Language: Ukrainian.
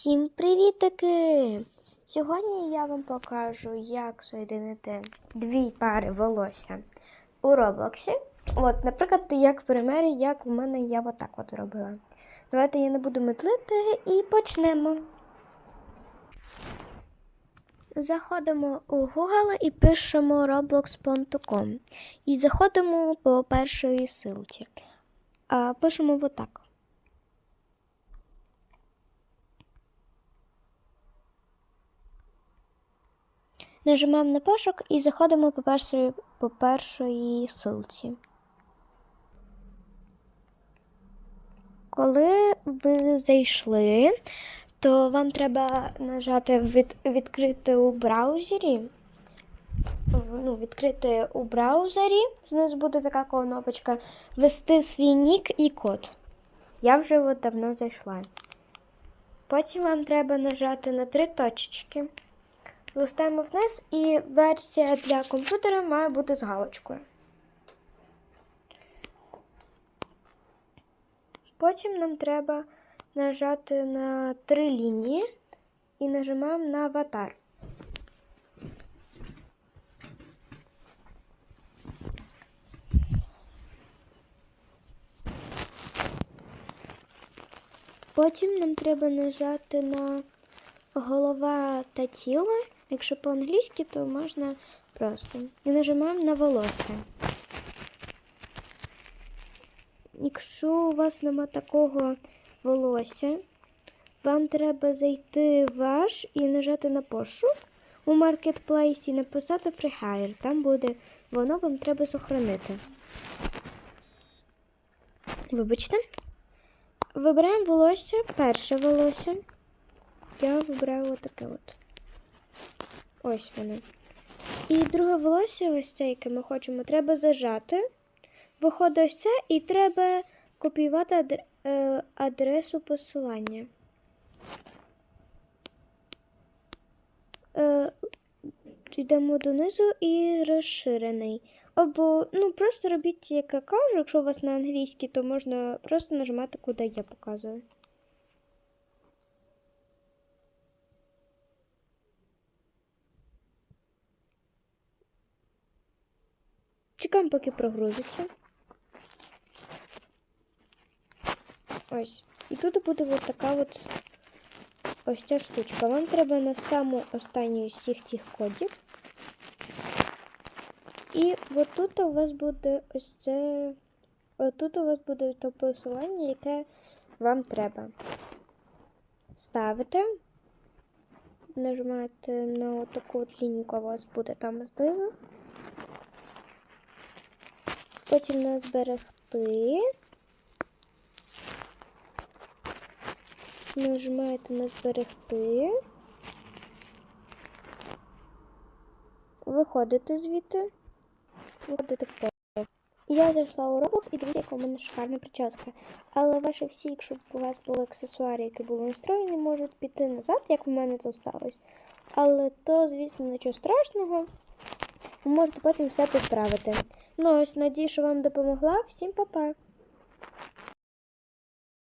Всім привітики! Сьогодні я вам покажу, як соєдинити дві пари волосся у Роблоксі. От, наприклад, як в примері, як у мене я отак от робила. Давайте я не буду метлити і почнемо. Заходимо у Google і пишемо roblox.com. І заходимо по першій ссылці. Пишемо отак. Нажимаємо на пошук і заходимо по першої, по першої ссылці. Коли ви зайшли, то вам треба нажати від, відкрити у браузері. Ну, відкрити у браузері. Знизу буде така кнопочка Ввести свій нік і код. Я вже от давно зайшла. Потім вам треба нажати на три точечки. Листаємо вниз, і версія для комп'ютера має бути з галочкою. Потім нам треба нажати на три лінії і нажимаємо на аватар. Потім нам треба нажати на голова та тіло. Якщо по-англійськи, то можна просто. І нажимаємо на волосся. Якщо у вас нема такого волосся, вам треба зайти ваш і нажати на пошук у маркетплейсі і написати Prehire. Там буде воно вам треба сохранити. Вибачте. Вибираємо волосся, перше волосся. Я вибираю отаке от. Ось воно. І друге волосся, ось це, яке ми хочемо, треба зажати. Виходить ось це, і треба копіювати е, адресу посилання. Е, йдемо донизу і розширений. Або, ну, просто робіть, як я кажу, якщо у вас на англійській, то можна просто нажимати, куди я показую. Чекаємо, поки прогрузиться. Ось. І тут буде ось така от ось ця штучка. Вам треба на саму останню з всіх цих кодів. І от тут у вас буде ось це. Тут у вас буде то посилання, яке вам треба. Ставите. Нажимаєте на таку от лінію, яка у вас буде там знизу. Потім на зберегти. Нажимаєте на зберегти. Виходите звідти. Виходите в. Я зайшла у Roblox і дивіться, яка у мене шикарна прическа. Але ваші всі, якщо у вас були аксесуари, які були настроєні, можуть піти назад, як у мене тут сталося. Але то, звісно, нічого страшного. Ви можете потім все підправити. Ну ось, надію, що вам допомогла. Всім па-па!